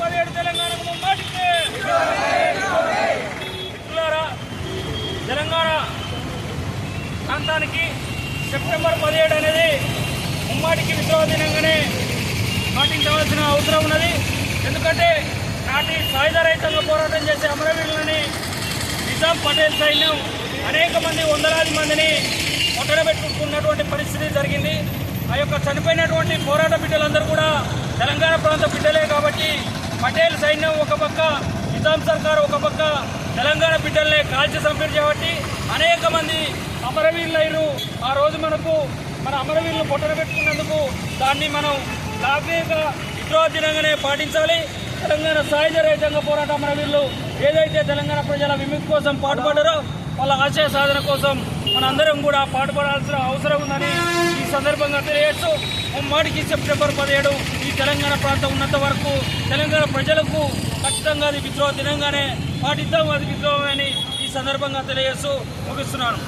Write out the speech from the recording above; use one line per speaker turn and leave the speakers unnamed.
పదిహేడు తెలంగాణకు ముమ్మాటికే తెలంగాణ ప్రాంతానికి సెప్టెంబర్ పదిహేడు అనేది ముమ్మాటికి విశ్వ దినంగానే పాటించవలసిన అవసరం ఉన్నది. ఎందుకంటే నాటి సాయుధ రైతంగా పోరాటం చేసే అమరవీరులని నిజాం పటేల్ సైన్యం అనేక మంది వందలాది మందిని ఒట్టడబెట్టుకున్నటువంటి పరిస్థితి జరిగింది. ఆ యొక్క చనిపోయినటువంటి పోరాట బిడ్డలందరూ కూడా తెలంగాణ ప్రాంత బిడ్డలే కాబట్టి పటేల్ సైన్యం ఒక పక్క నిజాం సర్కార్ ఒక పక్క తెలంగాణ బిడ్డల్ని కాల్చి చంపారు కాబట్టి అనేక మంది అమరవీరులైరు ఆ రోజు మనకు మన అమరవీరులు పొట్టన పెట్టుకున్నందుకు దాన్ని మనం లాభ్యంగా విద్రోహ దినంగానే పాటించాలి. తెలంగాణ సాయుధ రైతాంగ పోరాట అమరవీరులు ఏదైతే తెలంగాణ ప్రజల విముక్తి కోసం పాటుపడ్డారో వాళ్ళ ఆశయ సాధన కోసం మనందరం కూడా పాటుపడాల్సిన అవసరం ఉందని ఈ సందర్భంగా తెలియజేస్తూ ముమ్మాటికి సెప్టెంబర్ పదిహేడు ఈ తెలంగాణ ప్రాంతం ఉన్నంత వరకు తెలంగాణ ప్రజలకు ఖచ్చితంగా అది విద్రోహ దినంగానే పాటిద్దాం అది విద్రోహమని ఈ సందర్భంగా తెలియజేస్తూ ముగిస్తున్నాను.